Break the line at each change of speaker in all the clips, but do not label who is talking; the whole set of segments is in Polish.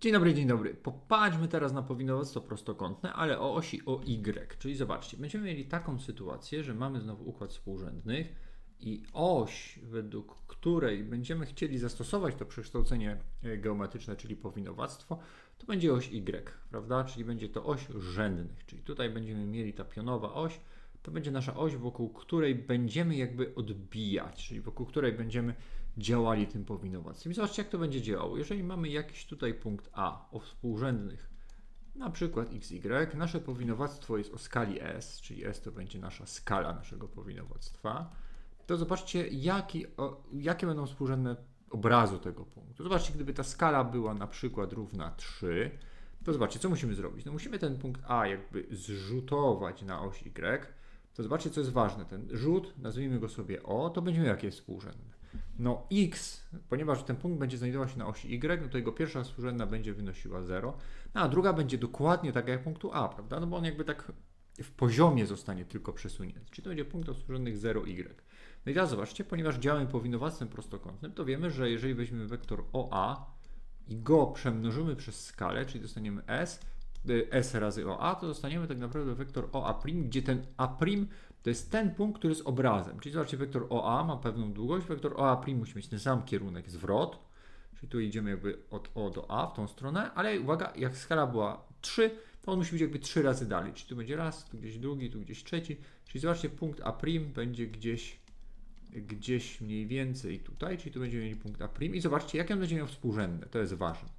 Dzień dobry, dzień dobry. Popatrzmy teraz na powinowactwo prostokątne, ale o osi OY. Czyli zobaczcie, będziemy mieli taką sytuację, że mamy znowu układ współrzędnych i oś, według której będziemy chcieli zastosować to przekształcenie e, geometryczne, czyli powinowactwo, to będzie oś Y, prawda? Czyli będzie to oś rzędnych. Czyli tutaj będziemy mieli ta pionowa oś, to będzie nasza oś, wokół której będziemy jakby odbijać, czyli wokół której będziemy działali tym powinowactwem. I zobaczcie, jak to będzie działało. Jeżeli mamy jakiś tutaj punkt A o współrzędnych, na przykład xy, nasze powinowactwo jest o skali s, czyli s to będzie nasza skala naszego powinowactwa, to zobaczcie, jaki, o, jakie będą współrzędne obrazu tego punktu. Zobaczcie, gdyby ta skala była na przykład równa 3, to zobaczcie, co musimy zrobić? No musimy ten punkt A jakby zrzutować na oś Y, to zobaczcie, co jest ważne. Ten rzut, nazwijmy go sobie O, to będzie miał jakieś współrzędne. No x, ponieważ ten punkt będzie znajdował się na osi y, no to jego pierwsza współrzędna będzie wynosiła 0, no a druga będzie dokładnie taka jak punktu a, prawda? No bo on jakby tak w poziomie zostanie tylko przesunięty. Czyli to będzie punkt współrzędnych 0y. No i teraz zobaczcie, ponieważ działamy powinowactwem prostokątnym, to wiemy, że jeżeli weźmiemy wektor OA i go przemnożymy przez skalę, czyli dostaniemy S, S razy OA, to dostaniemy tak naprawdę wektor OA', gdzie ten A' to jest ten punkt, który jest obrazem. Czyli zobaczcie, wektor OA ma pewną długość, wektor OA' musi mieć ten sam kierunek, zwrot, czyli tu idziemy jakby od O do A w tą stronę, ale uwaga, jak skala była 3, to on musi być jakby 3 razy dalej, czyli tu będzie raz, tu gdzieś drugi, tu gdzieś trzeci, czyli zobaczcie, punkt A' będzie gdzieś gdzieś mniej więcej tutaj, czyli tu będziemy mieli punkt A' i zobaczcie, jakie on będzie miał współrzędne, to jest ważne.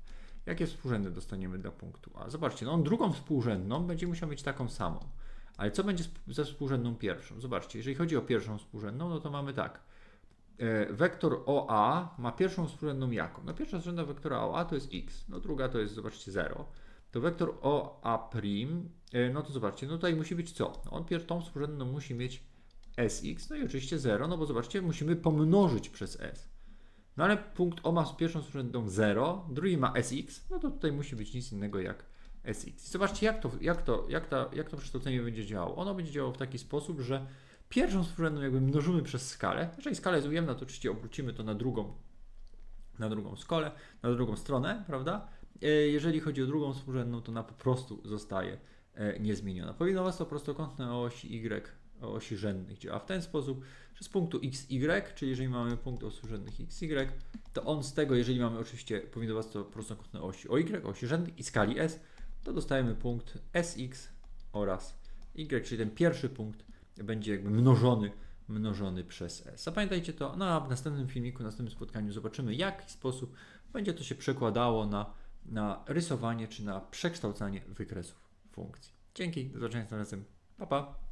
Jakie współrzędne dostaniemy dla punktu A? Zobaczcie, no on drugą współrzędną będzie musiał mieć taką samą. Ale co będzie ze współrzędną pierwszą? Zobaczcie, jeżeli chodzi o pierwszą współrzędną, no to mamy tak. E, wektor OA ma pierwszą współrzędną jaką? No pierwsza współrzędna wektora OA to jest x, no druga to jest, zobaczcie, 0. To wektor OA', e, no to zobaczcie, no tutaj musi być co? No on tą współrzędną musi mieć sx, no i oczywiście 0, no bo zobaczcie, musimy pomnożyć przez s. No ale punkt O ma pierwszą współrzędną 0, drugi ma sx, no to tutaj musi być nic innego jak SX. Zobaczcie, jak to, jak, to, jak, to, jak to przekształcenie będzie działało. Ono będzie działało w taki sposób, że pierwszą współrzędną jakby mnożymy przez skalę. Jeżeli skala jest ujemna, to oczywiście obrócimy to na drugą, na drugą skalę, na drugą stronę, prawda? E, jeżeli chodzi o drugą współrzędną, to ona po prostu zostaje e, niezmieniona. Powinno was to prostokątne o osi Y, osi rzędnych działa w ten sposób, że z punktu XY, czyli jeżeli mamy punkt osi rzędnych XY, to on z tego, jeżeli mamy oczywiście powinno to prostokątne osi OY, osi rzędnych i skali S, to dostajemy punkt Sx oraz y, czyli ten pierwszy punkt będzie jakby mnożony, mnożony przez s. Zapamiętajcie to, no a w następnym filmiku, w następnym spotkaniu zobaczymy, w jaki sposób będzie to się przekładało na, na rysowanie czy na przekształcanie wykresów funkcji. Dzięki, do zobaczenia następnym razem. Pa, pa.